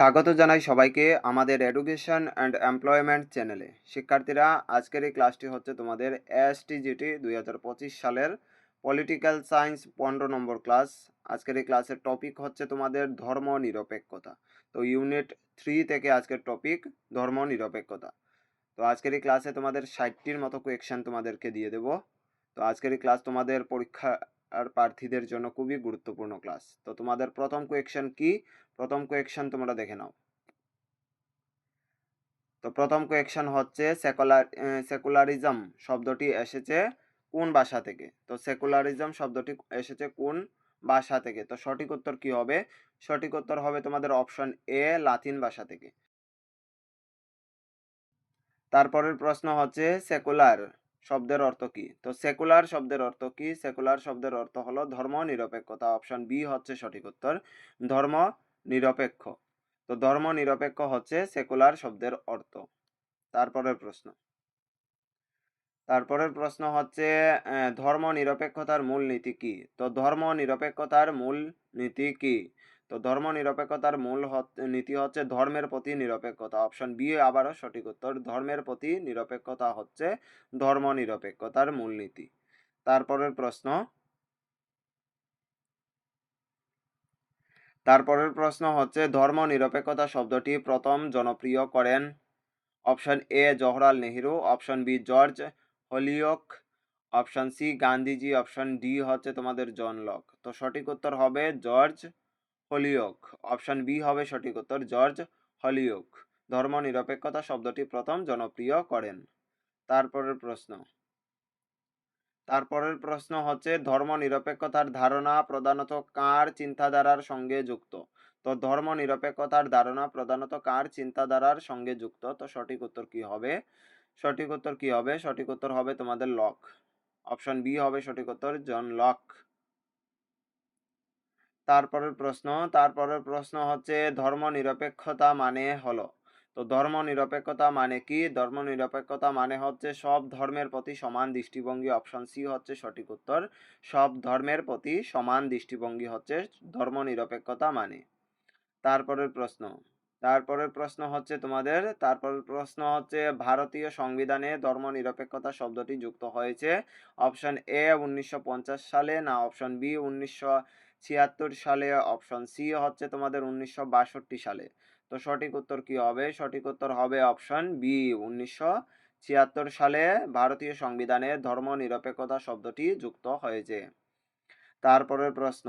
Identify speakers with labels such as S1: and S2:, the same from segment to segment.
S1: স্বাগত জানাই সবাইকে আমাদের এডুকেশন অ্যান্ড এমপ্লয়মেন্ট চ্যানেলে শিক্ষার্থীরা, আজকের এই ক্লাসটি হচ্ছে তোমাদের এসটিজিটি দুই হাজার পঁচিশ সালের পলিটিক্যাল সায়েন্স পনেরো নম্বর ক্লাস আজকের এই ক্লাসের টপিক হচ্ছে তোমাদের ধর্ম নিরপেক্ষতা তো ইউনিট থ্রি থেকে আজকের টপিক ধর্ম নিরপেক্ষতা তো আজকের এই ক্লাসে তোমাদের ষাটটির মতো কোয়েকশন তোমাদেরকে দিয়ে দেব। তো আজকের এই ক্লাস তোমাদের পরীক্ষা আর প্রার্থীদের জন্য খুবই গুরুত্বপূর্ণ ক্লাস তো তোমাদের প্রথম কোয়েকশন কি? প্রথম কোয়েকশন তোমরা দেখে নাও। তো প্রথম কোয়েকশন হচ্ছে সেকুলার সেকুলারিজম শব্দটি এসেছে কোন ভাষা থেকে? তো সেকুলারিজম শব্দটি এসেছে কোন ভাষা থেকে? তো সঠিক উত্তর কি হবে? সঠিক উত্তর হবে তোমাদের অপশন এ লাতিন ভাষা থেকে। তারপরের প্রশ্ন হচ্ছে সেকুলার শব্দের অর্থ কি? তো সেকুলার শব্দের অর্থ কি? সেকুলার শব্দের অর্থ হলো ধর্ম নিরপেক্ষতা। অপশন বি হচ্ছে সঠিক উত্তর, ধর্ম নিরপেক্ষ। তো ধর্ম নিরপেক্ষ হচ্ছে সেকুলার শব্দের অর্থ। তারপরের প্রশ্ন। তারপরের প্রশ্ন হচ্ছে ধর্ম নিরপেক্ষতার মূল নীতি কি? তো ধর্ম নিরপেক্ষতার মূল নীতি কি? তো ধর্ম নিরপেক্ষতার মূল নীতি হচ্ছে ধর্মের প্রতি নিরপেক্ষতা। অপশন বি আবারও সঠিক উত্তর, ধর্মের প্রতি নিরপেক্ষতা হচ্ছে ধর্ম নিরপেক্ষতার মূলনীতি তারপরের প্রশ্ন। তারপরের প্রশ্ন হচ্ছে ধর্ম নিরপেক্ষতা শব্দটি প্রথম জনপ্রিয় করেন? Option A Jawaharlal Nehru. Option B George Holyoake. Option C Gandhiji. Option D হচ্ছে তোমাদের জন লক। তো সঠিক উত্তর হবে জর্জ হলিওক। অপশন বি হবে সঠিক উত্তর জর্জ হলিওক। ধর্ম নিরপেক্ষতা শব্দটি প্রথম জনপ্রিয় করেন। তারপরের প্রশ্ন। তারপরের প্রশ্ন হচ্ছে ধর্ম নিরপেক্ষতার ধারণা প্রধানত কার চিন্তাধারার সঙ্গে যুক্ত? তো ধর্ম নিরপেক্ষতার ধারণা প্রধানত কার চিন্তাধারার সঙ্গে যুক্ত? তো সঠিক উত্তর কি হবে? সঠিক উত্তর কি হবে? সঠিক উত্তর হবে তোমাদের লক। অপশন বি হবে সঠিক উত্তর জন লক। তারপরের প্রশ্ন তারপরের প্রশ্ন হচ্ছে ধর্ম নিরপেক্ষতা মানে হলো। তো ধর্ম নিরপেক্ষতা মানে কি? ধর্ম নিরপেক্ষতা মানে হচ্ছে সব ধর্মের প্রতি সমান দৃষ্টিভঙ্গি, অপশন সি হচ্ছে সঠিক উত্তর। সব ধর্মের প্রতি সমান দৃষ্টিভঙ্গি হচ্ছে ধর্ম নিরপেক্ষতা মানে। তারপরের প্রশ্ন তারপরের প্রশ্ন হচ্ছে তোমাদের, তারপরের প্রশ্ন হচ্ছে ভারতীয় সংবিধানে ধর্ম নিরপেক্ষতা শব্দটি যুক্ত হয়েছে। অপশন এ উনিশশো পঞ্চাশ সালে না অপশন বি উনিশশো ছিয়াত্তর সালে অপশন সি হচ্ছে তোমাদের উনিশশো বাষট্টি সালে। তো সঠিক উত্তর কি হবে? সঠিক উত্তর হবে অপশন বি উনিশশো ছিয়াত্তর সালে ভারতীয় সংবিধানে ধর্ম নিরপেক্ষতা শব্দটি যুক্ত হয়েছে। তারপরের প্রশ্ন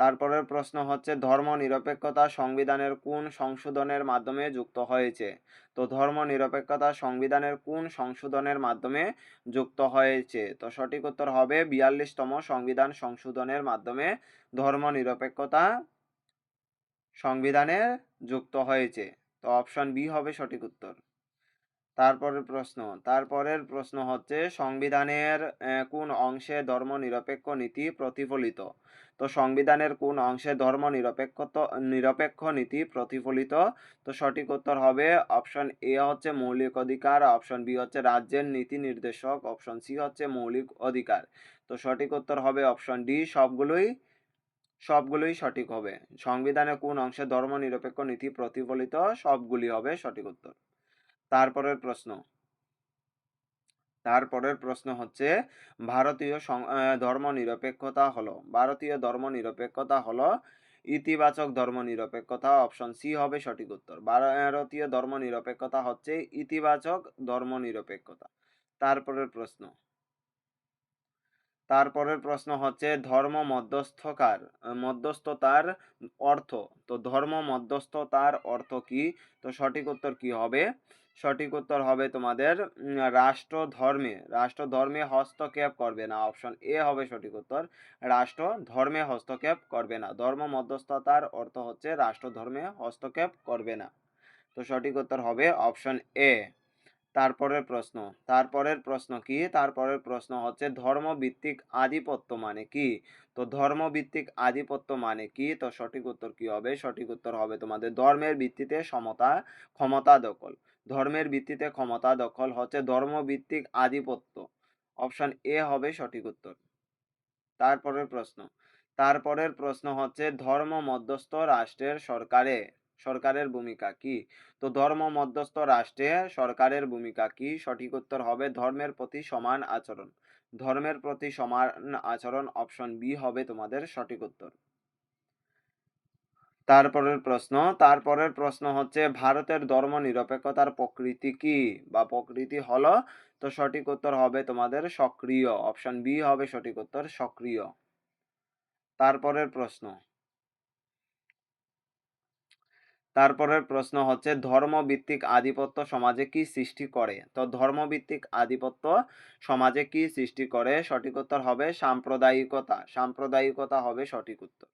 S1: তারপরের প্রশ্ন হচ্ছে, ধর্ম নিরপেক্ষতা সংবিধানের কোন সংশোধনের মাধ্যমে যুক্ত হয়েছে? তো ধর্ম নিরপেক্ষতা সংবিধানের কোন সংশোধনের মাধ্যমে যুক্ত হয়েছে? তো সঠিক উত্তর হবে, বিয়াল্লিশতম সংবিধান সংশোধনের মাধ্যমে ধর্ম নিরপেক্ষতা সংবিধানে যুক্ত হয়েছে। তো অপশন বি হবে সঠিক উত্তর। তারপরের প্রশ্ন তারপরের প্রশ্ন হচ্ছে, সংবিধানের কোন অংশে ধর্ম নিরপেক্ষ নীতি প্রতিফলিত? তো সংবিধানের কোন অংশে ধর্ম নিরপেক্ষ নিরপেক্ষ নীতি প্রতিফলিত, তো সঠিক উত্তর হবে অপশন এ হচ্ছে মৌলিক অধিকার অপশন বি হচ্ছে রাজ্যের নীতি নির্দেশক অপশন সি হচ্ছে মৌলিক অধিকার। তো সঠিক উত্তর হবে অপশন ডি সবগুলোই সবগুলোই সঠিক হবে। সংবিধানে কোন অংশে ধর্ম নিরপেক্ষ নীতি প্রতিফলিত, সবগুলি হবে সঠিক উত্তর। তারপরের প্রশ্ন। তারপরের প্রশ্ন হচ্ছে, ভারতীয় ধর্ম নিরপেক্ষতা হলো, ভারতীয় ধর্ম নিরপেক্ষতা হলো, ইতিবাচক ধর্ম নিরপেক্ষতা অপশন সি হবে সঠিক উত্তর। ভারতীয় ধর্ম নিরপেক্ষতা হচ্ছে ইতিবাচক ধর্ম নিরপেক্ষতা তারপরের প্রশ্ন। তারপরের প্রশ্ন হচ্ছে, ধর্ম মধ্যস্থকার, মধ্যস্থতার অর্থ? তো ধর্ম মধ্যস্থতার অর্থ কি? তো সঠিক উত্তর কি হবে? সঠিক উত্তর হবে তোমাদের রাষ্ট্র ধর্মে রাষ্ট্র ধর্মে হস্তক্ষেপ করবে না। অপশন এ হবে সঠিক উত্তর। রাষ্ট্র ধর্মে হস্তক্ষেপ করবে না। ধর্ম মধ্যস্থতার অর্থ হচ্ছে রাষ্ট্র ধর্মে হস্তক্ষেপ করবে না। তো সঠিক উত্তর হবে অপশন এ তারপরের প্রশ্ন। তারপরের প্রশ্ন কি? তারপরের প্রশ্ন হচ্ছে ধর্মভিত্তিক আধিপত্য মানে কি? তো ধর্মভিত্তিক আধিপত্য মানে কি? তো সঠিক উত্তর কি হবে? সঠিক উত্তর হবে তোমাদের ধর্মের ভিত্তিতে সমতা, ক্ষমতা দখল। ধর্মের ভিত্তিতে ক্ষমতা দখল হচ্ছে ধর্মভিত্তিক আধিপত্য। অপশন এ হবে সঠিক উত্তর। তারপরের প্রশ্ন। তারপরের প্রশ্ন হচ্ছে, ধর্ম মধ্যস্থ রাষ্ট্রের সরকারে, সরকারের ভূমিকা কি? তো ধর্ম মধ্যস্থ রাষ্ট্রে সরকারের ভূমিকা কি? সঠিক উত্তর হবে ধর্মের প্রতি সমান আচরণ। ধর্মের প্রতি সমান আচরণ অপশন বি হবে তোমাদের সঠিক উত্তর। তারপরের প্রশ্ন তারপরের প্রশ্ন হচ্ছে ভারতের ধর্ম নিরপেক্ষতার প্রকৃতি কি বা প্রকৃতি হলো? তো সঠিক উত্তর হবে তোমাদের সক্রিয়। অপশন বি হবে সঠিক উত্তর সক্রিয়। তারপরের প্রশ্ন। তারপরের প্রশ্ন হচ্ছে ধর্মভিত্তিক আধিপত্য সমাজে কি সৃষ্টি করে? তো ধর্মভিত্তিক আধিপত্য সমাজে কি সৃষ্টি করে? সঠিক উত্তর হবে সাম্প্রদায়িকতা। সাম্প্রদায়িকতা হবে সঠিক উত্তর।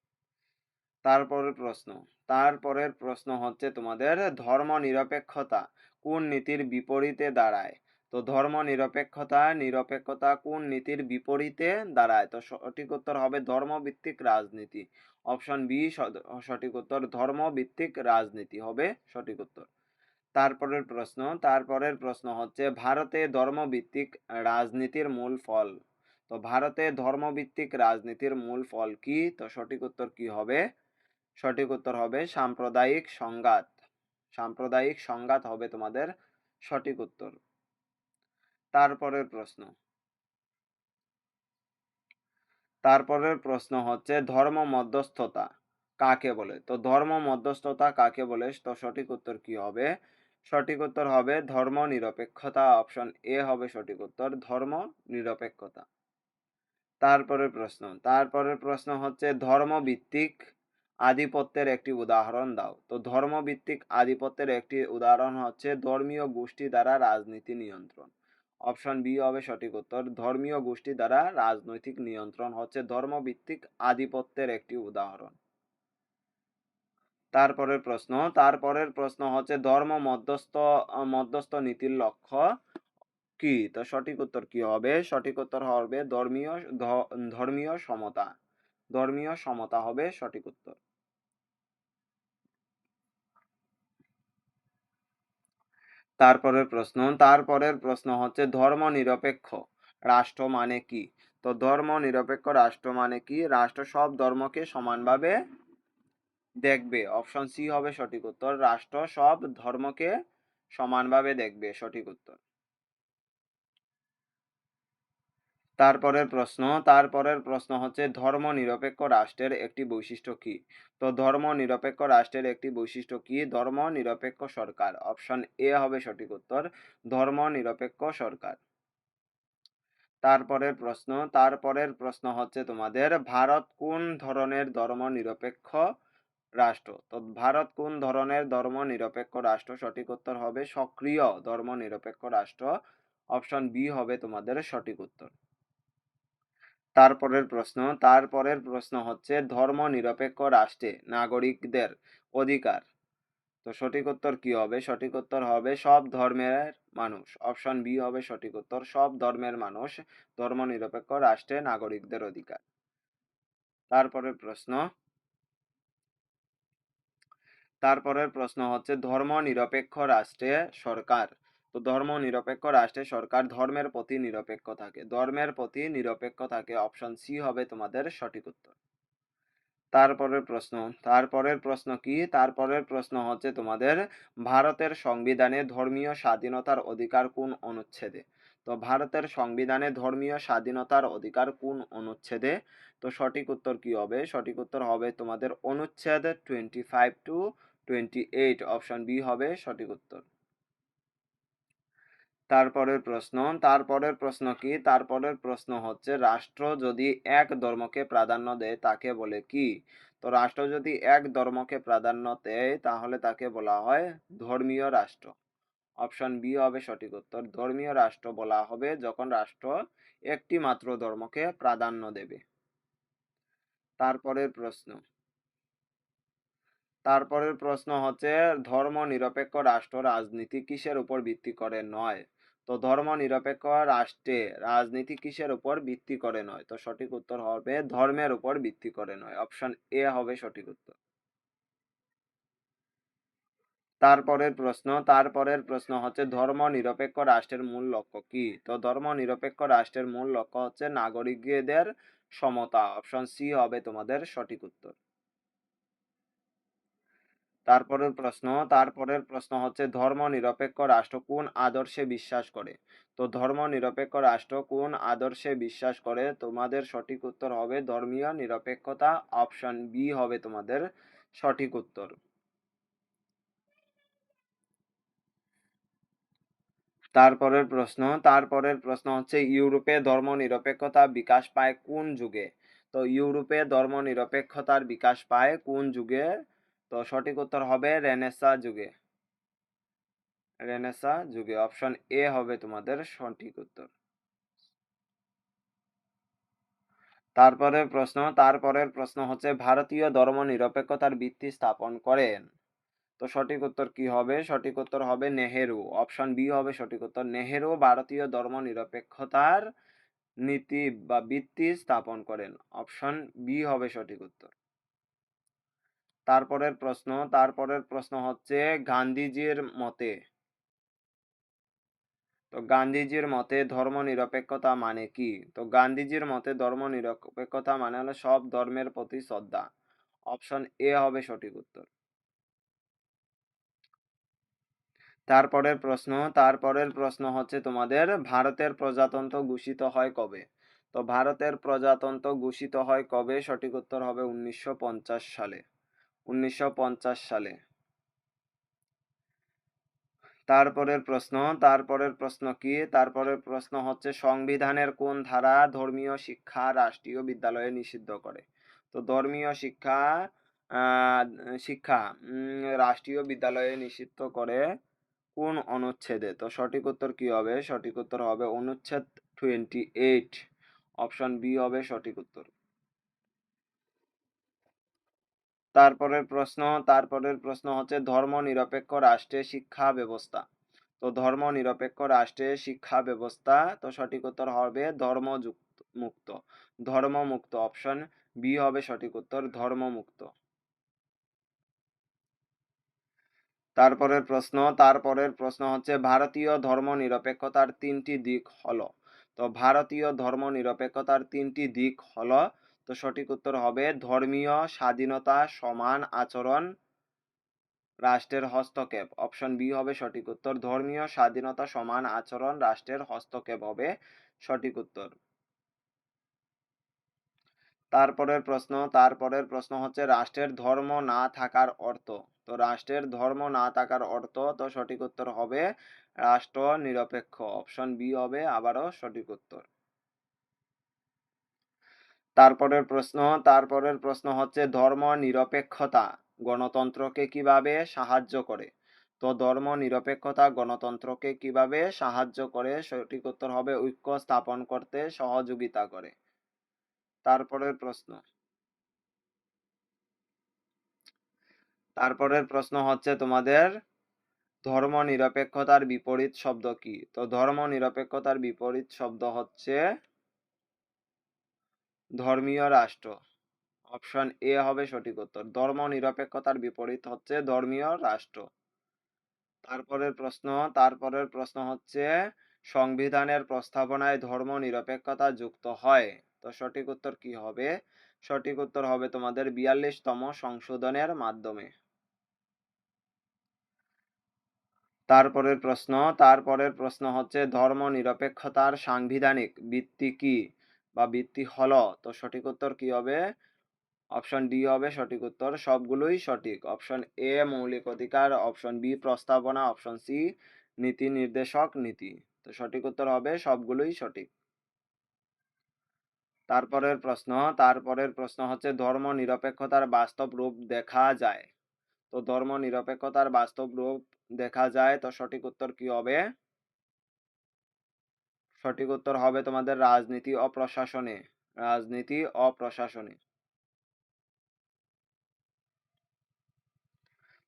S1: তারপরের প্রশ্ন। তারপরের প্রশ্ন হচ্ছে তোমাদের ধর্ম নিরপেক্ষতা কোন নীতির বিপরীতে দাঁড়ায়? তো ধর্ম নিরপেক্ষতা নিরপেক্ষতা কোন নীতির বিপরীতে দাঁড়ায়? তো সঠিক উত্তর হবে ধর্মভিত্তিক রাজনীতি। অপশন বি সঠিক উত্তর ধর্মভিত্তিক রাজনীতি হবে সঠিক উত্তর। তারপরের প্রশ্ন তারপরের প্রশ্ন হচ্ছে ভারতে ধর্মভিত্তিক রাজনীতির মূল ফল। তো ভারতে ধর্মভিত্তিক রাজনীতির মূল ফল কি? তো সঠিক উত্তর কি হবে? সঠিক উত্তর হবে সাম্প্রদায়িক সংঘাত। সাম্প্রদায়িক সংঘাত হবে তোমাদের সঠিক উত্তর। তারপরের প্রশ্ন। তারপরের প্রশ্ন হচ্ছে ধর্ম মধ্যস্থতা কাকে বলে? তো ধর্ম মধ্যস্থতা কাকে বলে? তো সঠিক উত্তর কি হবে? সঠিক উত্তর হবে ধর্ম নিরপেক্ষতা অপশন এ হবে সঠিক উত্তর, ধর্ম নিরপেক্ষতা। তারপরের প্রশ্ন। তারপরের প্রশ্ন হচ্ছে ধর্মভিত্তিক আধিপত্যের একটি উদাহরণ দাও। তো ধর্মভিত্তিক আধিপত্যের একটি উদাহরণ হচ্ছে ধর্মীয় গোষ্ঠী দ্বারা রাজনীতি নিয়ন্ত্রণ। অপশন বি হবে সঠিক উত্তর। ধর্মীয় গোষ্ঠী দ্বারা রাজনৈতিক নিয়ন্ত্রণ হচ্ছে ধর্মভিত্তিক আধিপত্যের একটি উদাহরণ। তারপরের প্রশ্ন তারপরের প্রশ্ন হচ্ছে ধর্ম মধ্যস্থ মধ্যস্থ নীতির লক্ষ্য কি? তো সঠিক উত্তর কি হবে? সঠিক উত্তর হবে ধর্মীয় ধর্মীয় সমতা। ধর্মীয় সমতা হবে সঠিক উত্তর। তারপরের প্রশ্ন তারপরের প্রশ্ন হচ্ছে ধর্ম নিরপেক্ষ রাষ্ট্র মানে কি? তো ধর্ম নিরপেক্ষ রাষ্ট্র মানে কি? রাষ্ট্র সব ধর্মকে সমানভাবে দেখবে। অপশন সি হবে সঠিক উত্তর। রাষ্ট্র সব ধর্মকে সমানভাবে দেখবে। সঠিক উত্তর। তারপরের প্রশ্ন তারপরের প্রশ্ন হচ্ছে ধর্ম নিরপেক্ষ রাষ্ট্রের একটি বৈশিষ্ট্য কি? তো ধর্ম নিরপেক্ষ রাষ্ট্রের একটি বৈশিষ্ট্য কি? ধর্ম নিরপেক্ষ সরকার। অপশন এ হবে সঠিক উত্তর ধর্ম নিরপেক্ষ সরকার। তারপরের প্রশ্ন তারপরের প্রশ্ন হচ্ছে তোমাদের, ভারত কোন ধরনের ধর্ম নিরপেক্ষ রাষ্ট্র? তো ভারত কোন ধরনের ধর্ম নিরপেক্ষ রাষ্ট্র? সঠিক উত্তর হবে সক্রিয় ধর্ম নিরপেক্ষ রাষ্ট্র। অপশন বি হবে তোমাদের সঠিক উত্তর। তারপরের প্রশ্ন তারপরের প্রশ্ন হচ্ছে ধর্ম নিরপেক্ষ রাষ্ট্রে নাগরিকদের অধিকার। তো সঠিক উত্তর কি হবে? সঠিক উত্তর হবে সব ধর্মের মানুষ। অপশন বি হবে সঠিক উত্তর, সব ধর্মের মানুষ ধর্ম নিরপেক্ষ রাষ্ট্রে নাগরিকদের অধিকার। তারপরের প্রশ্ন তারপরের প্রশ্ন হচ্ছে ধর্ম নিরপেক্ষ রাষ্ট্রে সরকার তো ধর্ম নিরপেক্ষ রাষ্ট্রে সরকার ধর্মের প্রতি নিরপেক্ষ থাকে। ধর্মের প্রতি নিরপেক্ষ থাকে অপশন সি হবে তোমাদের সঠিক উত্তর। তারপরের প্রশ্ন তারপরের প্রশ্ন কি? তারপরের প্রশ্ন হচ্ছে তোমাদের ভারতের সংবিধানে ধর্মীয় স্বাধীনতার অধিকার কোন অনুচ্ছেদে? তো ভারতের সংবিধানে ধর্মীয় স্বাধীনতার অধিকার কোন অনুচ্ছেদে? তো সঠিক উত্তর কি হবে? সঠিক উত্তর হবে তোমাদের অনুচ্ছেদ twenty five to twenty eight option B হবে সঠিক উত্তর। তারপরের প্রশ্ন তারপরের প্রশ্ন কি? তারপরের প্রশ্ন হচ্ছে, রাষ্ট্র যদি এক ধর্মকে প্রাধান্য দেয়, তাকে বলে কি? তো রাষ্ট্র যদি এক ধর্মকে প্রাধান্য দেয়, তাহলে তাকে বলা হয় ধর্মীয় রাষ্ট্র। অপশন বি হবে সঠিক উত্তর। ধর্মীয় রাষ্ট্র বলা হবে যখন রাষ্ট্র একটি মাত্র ধর্মকে প্রাধান্য দেবে। তারপরের প্রশ্ন। তারপরের প্রশ্ন হচ্ছে ধর্ম নিরপেক্ষ রাষ্ট্র রাজনীতি কিসের উপর ভিত্তি করে নয়? তো ধর্ম নিরপেক্ষ রাষ্ট্রে রাজনীতি কিসের উপর ভিত্তি করে নয়? তো সঠিক উত্তর হবে ধর্মের উপর ভিত্তি করে নয়। অপশন এ হবে সঠিক উত্তর। তারপরের প্রশ্ন তারপরের প্রশ্ন হচ্ছে ধর্ম নিরপেক্ষ রাষ্ট্রের মূল লক্ষ্য কি? তো ধর্ম নিরপেক্ষ রাষ্ট্রের মূল লক্ষ্য হচ্ছে নাগরিকদের সমতা। অপশন সি হবে তোমাদের সঠিক উত্তর। তারপরের প্রশ্ন তারপরের প্রশ্ন হচ্ছে ধর্ম নিরপেক্ষ রাষ্ট্র কোন আদর্শে বিশ্বাস করে? তো ধর্ম নিরপেক্ষ রাষ্ট্র কোন আদর্শে বিশ্বাস করে? তোমাদের সঠিক উত্তর হবে ধর্মীয় নিরপেক্ষতা অপশন বি হবে তোমাদের সঠিক উত্তর। তারপরের প্রশ্ন তারপরের প্রশ্ন হচ্ছে ইউরোপে ধর্ম নিরপেক্ষতা বিকাশ পায় কোন যুগে? তো ইউরোপে ধর্ম নিরপেক্ষতার বিকাশ পায় কোন যুগে? তো সঠিক উত্তর হবে রেনেসা যুগে। রেনেসা যুগে অপশন এ হবে তোমাদের সঠিক উত্তর। তারপরে প্রশ্ন, তারপরের প্রশ্ন হচ্ছে ভারতীয় ধর্ম নিরপেক্ষতার ভিত্তি স্থাপন করেন। তো সঠিক উত্তর কি হবে? সঠিক উত্তর হবে নেহেরু। অপশন বি হবে সঠিক উত্তর নেহেরু। ভারতীয় ধর্ম নিরপেক্ষতার নীতি বা ভিত্তি স্থাপন করেন। অপশন বি হবে সঠিক উত্তর। তারপরের প্রশ্ন তারপরের প্রশ্ন হচ্ছে গান্ধীজির মতে। তো গান্ধীজির মতে ধর্ম নিরপেক্ষতা মানে কি? তো গান্ধীজির মতে ধর্ম নিরপেক্ষতা মানে হলো সব ধর্মের প্রতি শ্রদ্ধা। অপশন এ হবে সঠিক উত্তর। তারপরের প্রশ্ন তারপরের প্রশ্ন হচ্ছে তোমাদের, ভারতের প্রজাতন্ত্র ঘোষিত হয় কবে? তো ভারতের প্রজাতন্ত্র ঘোষিত হয় কবে? সঠিক উত্তর হবে উনিশশো পঞ্চাশ সালে। উনিশশো পঞ্চাশ সালে। তারপরের প্রশ্ন তারপরের প্রশ্ন কি? তারপরের প্রশ্ন হচ্ছে, সংবিধানের কোন ধারা ধর্মীয় শিক্ষা রাষ্ট্রীয় বিদ্যালয়ে নিষিদ্ধ করে? তো ধর্মীয় শিক্ষা শিক্ষা রাষ্ট্রীয় বিদ্যালয়ে নিষিদ্ধ করে কোন অনুচ্ছেদে? তো সঠিক উত্তর কি হবে? সঠিক উত্তর হবে অনুচ্ছেদ টোয়েন্টি এইট। অপশন বি হবে সঠিক উত্তর। তারপরের প্রশ্ন তারপরের প্রশ্ন হচ্ছে ধর্ম নিরপেক্ষ রাষ্ট্রে শিক্ষা ব্যবস্থা। তো ধর্ম নিরপেক্ষ রাষ্ট্রে শিক্ষা ব্যবস্থা, তো সঠিক উত্তর হবে ধর্ম মুক্ত। ধর্ম মুক্ত অপশন বি হবে সঠিক উত্তর ধর্ম মুক্ত তারপরের প্রশ্ন তারপরের প্রশ্ন হচ্ছে ভারতীয় ধর্ম নিরপেক্ষতার তিনটি দিক হলো। তো ভারতীয় ধর্ম নিরপেক্ষতার তিনটি দিক হলো তো সঠিক উত্তর হবে ধর্মীয় স্বাধীনতা সমান আচরণ, রাষ্ট্রের হস্তক্ষেপ। অপশন বি হবে সঠিক উত্তর। ধর্মীয় স্বাধীনতা সমান আচরণ, রাষ্ট্রের হস্তক্ষেপ হবে সঠিক উত্তর। তারপরের প্রশ্ন তারপরের প্রশ্ন হচ্ছে রাষ্ট্রের ধর্ম না থাকার অর্থ। তো রাষ্ট্রের ধর্ম না থাকার অর্থ তো সঠিক উত্তর হবে রাষ্ট্র নিরপেক্ষ অপশন বি হবে আবারও সঠিক উত্তর। তারপরের প্রশ্ন তারপরের প্রশ্ন হচ্ছে ধর্ম নিরপেক্ষতা গণতন্ত্রকে কীভাবে সাহায্য করে? তো ধর্ম নিরপেক্ষতা গণতন্ত্রকে কীভাবে সাহায্য করে? সঠিক উত্তর হবে ঐক্য স্থাপন করতে সহযোগিতা করে। তারপরের প্রশ্ন। তারপরের প্রশ্ন হচ্ছে তোমাদের ধর্ম নিরপেক্ষতার বিপরীত শব্দ কি? তো ধর্ম নিরপেক্ষতার বিপরীত শব্দ হচ্ছে ধর্মীয় রাষ্ট্র। অপশন এ হবে সঠিক উত্তর। ধর্ম নিরপেক্ষতার বিপরীত হচ্ছে ধর্মীয় রাষ্ট্র। তারপরের প্রশ্ন তারপরের প্রশ্ন হচ্ছে সংবিধানের প্রস্তাবনায় ধর্ম নিরপেক্ষতা যুক্ত হয়। তো সঠিক উত্তর কি হবে? সঠিক উত্তর হবে তোমাদের বিয়াল্লিশতম সংশোধনের মাধ্যমে। তারপরের প্রশ্ন তারপরের প্রশ্ন হচ্ছে ধর্ম নিরপেক্ষতার সাংবিধানিক ভিত্তি কি? বা ভিত্তি হলো, তো সঠিক উত্তর কি হবে? অপশন ডি হবে সঠিক উত্তর, সবগুলোই সঠিক। অপশন এ, মৌলিক অধিকার, অপশন বি, প্রস্তাবনা, অপশন সি, নীতি নির্দেশক, নীতি। তো সঠিক উত্তর হবে সবগুলোই সঠিক। তারপরের প্রশ্ন তারপরের প্রশ্ন হচ্ছে ধর্ম নিরপেক্ষতার বাস্তব রূপ দেখা যায়। তো ধর্ম নিরপেক্ষতার বাস্তব রূপ দেখা যায়, তো সঠিক উত্তর কি হবে? সঠিক উত্তর হবে তোমাদের রাজনীতি ও প্রশাসনে। রাজনীতি ও প্রশাসনে।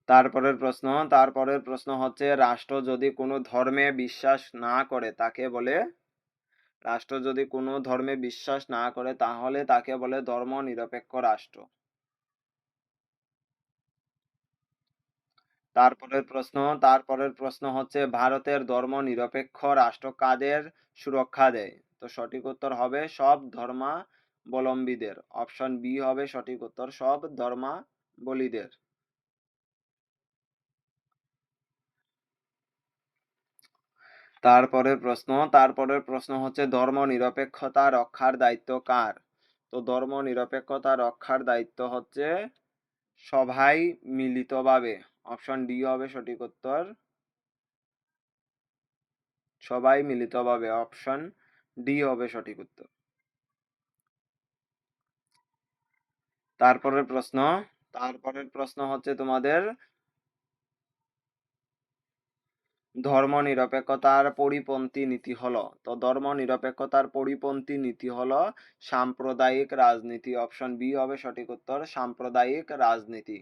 S1: তারপরের প্রশ্ন তারপরের প্রশ্ন হচ্ছে, রাষ্ট্র যদি কোনো ধর্মে বিশ্বাস না করে, তাকে বলে? রাষ্ট্র যদি কোনো ধর্মে বিশ্বাস না করে, তাহলে তাকে বলে ধর্ম নিরপেক্ষ রাষ্ট্র। তারপরের প্রশ্ন তারপরের প্রশ্ন হচ্ছে, ভারতের ধর্ম নিরপেক্ষ রাষ্ট্র কাদের সুরক্ষা দেয়? তো সঠিক উত্তর হবে সব ধর্মাবলম্বীদের। অপশন বি হবে সঠিক উত্তর, সব ধর্মাবলীদের। তারপরের প্রশ্ন তারপরের প্রশ্ন হচ্ছে ধর্ম নিরপেক্ষতা রক্ষার দায়িত্ব কার? তো ধর্ম নিরপেক্ষতা রক্ষার দায়িত্ব হচ্ছে সবাই মিলিতভাবে। অপশন ডি হবে সঠিক উত্তর। সবাই মিলিতভাবে অপশন ডি হবে সঠিক উত্তর। তারপরের প্রশ্ন তারপরের প্রশ্ন হচ্ছে তোমাদের ধর্ম নিরপেক্ষতার পরিপন্থী নীতি হলো। তো ধর্ম নিরপেক্ষতার পরিপন্থী নীতি হলো সাম্প্রদায়িক রাজনীতি। অপশন বি হবে সঠিক উত্তর, সাম্প্রদায়িক রাজনীতি।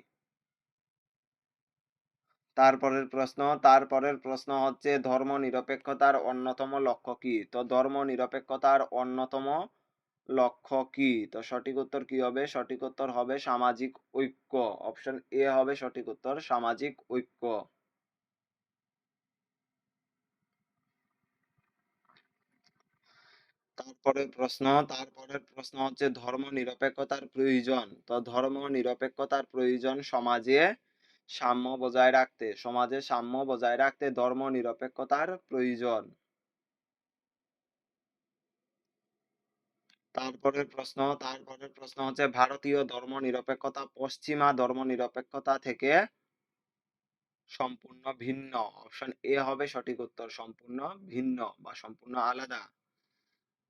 S1: তারপরের প্রশ্ন তারপরের প্রশ্ন হচ্ছে ধর্ম নিরপেক্ষতার অন্যতম লক্ষ্য কি? তো ধর্ম নিরপেক্ষতার অন্যতম লক্ষ্য কি? তো সঠিক উত্তর কি হবে? সঠিক উত্তর হবে সামাজিক ঐক্য। অপশন এ হবে সঠিক উত্তর, সামাজিক ঐক্য। তারপরের প্রশ্ন তারপরের প্রশ্ন হচ্ছে ধর্ম নিরপেক্ষতার প্রয়োজন। তো ধর্ম নিরপেক্ষতার প্রয়োজন সমাজে সাম্য বজায় রাখতে, সমাজে সাম্য বজায় রাখতে ধর্ম নিরপেক্ষতার প্রয়োজন। তারপরের প্রশ্ন তারপরের প্রশ্ন হচ্ছে, ভারতীয় ধর্ম নিরপেক্ষতা পশ্চিমা ধর্ম নিরপেক্ষতা থেকে সম্পূর্ণ ভিন্ন। অপশন এ হবে সঠিক উত্তর, সম্পূর্ণ ভিন্ন বা সম্পূর্ণ আলাদা।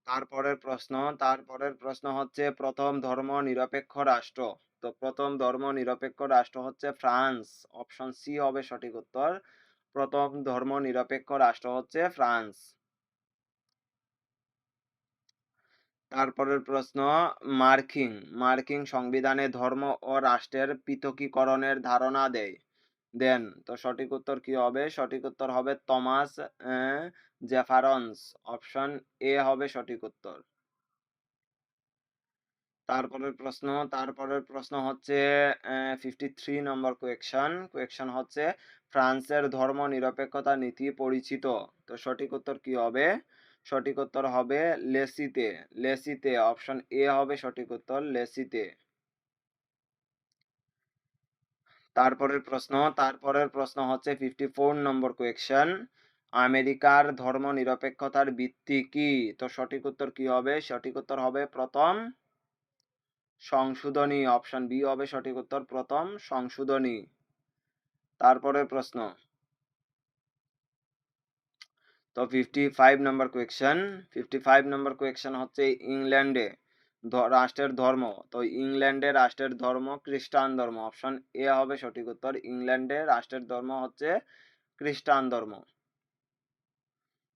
S1: তারপরের প্রশ্ন তারপরের প্রশ্ন হচ্ছে, প্রথম ধর্ম নিরপেক্ষ রাষ্ট্র। তো প্রথম ধর্ম নিরপেক্ষ রাষ্ট্র হচ্ছে ফ্রান্স। অপশন সি হবে সঠিক উত্তর। প্রথম ধর্ম নিরপেক্ষ রাষ্ট্র হচ্ছে ফ্রান্স। তারপরের প্রশ্ন মার্কিং মার্কিং সংবিধানে ধর্ম ও রাষ্ট্রের পৃথকীকরণের ধারণা দেয়। দেন, তো সঠিক উত্তর কি হবে? সঠিক উত্তর হবে তমাস জেফারন্স। অপশন এ হবে সঠিক উত্তর। তারপরের প্রশ্ন তারপরের প্রশ্ন হচ্ছে ফিফটি থ্রি নম্বর কোয়েকশন কোয়েকশন হচ্ছে, ফ্রান্সের ধর্ম নিরপেক্ষতা নীতি পরিচিত। তো সঠিক উত্তর কি হবে? সঠিক উত্তর হবে লেসিতে। লেসিতে অপশন এ হবে সঠিক উত্তর লেসিতে। তারপরের প্রশ্ন তারপরের প্রশ্ন হচ্ছে ফিফটি ফোর নম্বর কোয়েকশন আমেরিকার ধর্ম নিরপেক্ষতার ভিত্তি কি? তো সঠিক উত্তর কি হবে? সঠিক উত্তর হবে প্রথম সংশোধনী অপশন বি হবে সঠিক উত্তর। প্রথম সংশোধনী। তারপরের প্রশ্ন। তো ফিফটি ফাইভ নম্বর কোয়েকশন ফিফটি ফাইভ নম্বর কোয়েকশন হচ্ছে ইংল্যান্ডে রাষ্ট্রের ধর্ম। তো ইংল্যান্ডে রাষ্ট্রের ধর্ম, খ্রিস্টান ধর্ম। অপশন এ হবে সঠিক উত্তর। ইংল্যান্ডে রাষ্ট্রের ধর্ম হচ্ছে খ্রিস্টান ধর্ম।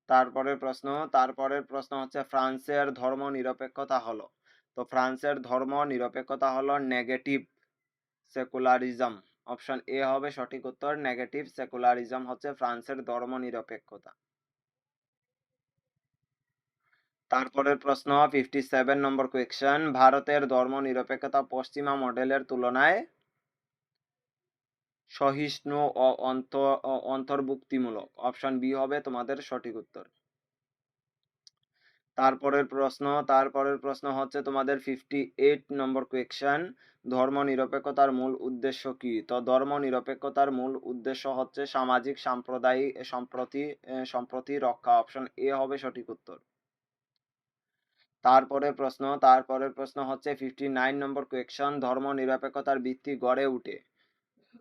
S1: তারপরের প্রশ্ন। তারপরের প্রশ্ন হচ্ছে ফ্রান্সের ধর্ম নিরপেক্ষতা হলো। তো ফ্রান্সের ধর্ম নিরপেক্ষতা হলো নেগেটিভ সেকুলারিজম অপশন এ হবে সঠিক উত্তর নেগেটিভ সেকুলারিজম হচ্ছে ফ্রান্সের ধর্ম নিরপেক্ষতা। তারপরের প্রশ্ন ফিফটি সেভেন নম্বর কোয়েকশন ভারতের ধর্ম নিরপেক্ষতা পশ্চিমা মডেলের তুলনায় সহিষ্ণু ও অন্তর্ভুক্তিমূলক। অপশন বি হবে তোমাদের সঠিক উত্তর। তারপরের প্রশ্ন তারপরের প্রশ্ন হচ্ছে তোমাদের ফিফটি এইট নম্বর কোয়েকশন ধর্ম নিরপেক্ষতার মূল উদ্দেশ্য কি? তো ধর্ম নিরপেক্ষতার মূল উদ্দেশ্য হচ্ছে সামাজিক সাম্প্রদায়িক সম্প্রতি সম্প্রতি রক্ষা অপশন এ হবে সঠিক উত্তর। তারপরের প্রশ্ন তারপরের প্রশ্ন হচ্ছে ফিফটি নাইন নম্বর কোয়েকশন ধর্ম নিরপেক্ষতার ভিত্তি গড়ে উঠে।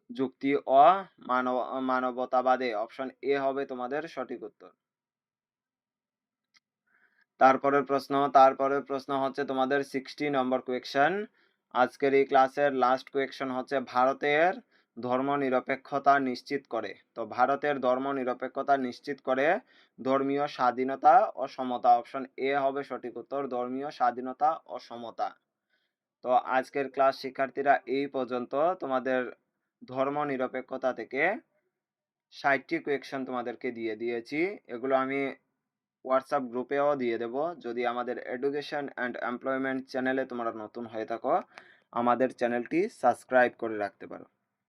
S1: যুক্তি ও মানব, মানবতাবাদে অপশন এ হবে তোমাদের সঠিক উত্তর। তারপরের প্রশ্ন তারপরের প্রশ্ন হচ্ছে তোমাদের সিক্সটি নম্বর কোয়েকশন আজকের এই ক্লাসের লাস্ট কোয়েকশন হচ্ছে ভারতের ধর্ম নিরপেক্ষতা নিশ্চিত করে। তো ভারতের ধর্ম নিরপেক্ষতা নিশ্চিত করে ধর্মীয় স্বাধীনতা ও সমতা অপশন এ হবে সঠিক উত্তর, ধর্মীয় স্বাধীনতা ও সমতা। তো আজকের ক্লাস শিক্ষার্থীরা এই পর্যন্ত। তোমাদের ধর্ম নিরপেক্ষতা থেকে ষাটটি কোয়েকশন তোমাদেরকে দিয়ে দিয়েছি। এগুলো আমি হোয়াটসঅ্যাপ গ্রুপেও দিয়ে দেব। যদি আমাদের এডুকেশন অ্যান্ড এমপ্লয়মেন্ট চ্যানেলে তোমরা নতুন হয়ে থাকো, আমাদের চ্যানেলটি সাবস্ক্রাইব করে রাখতে পারো।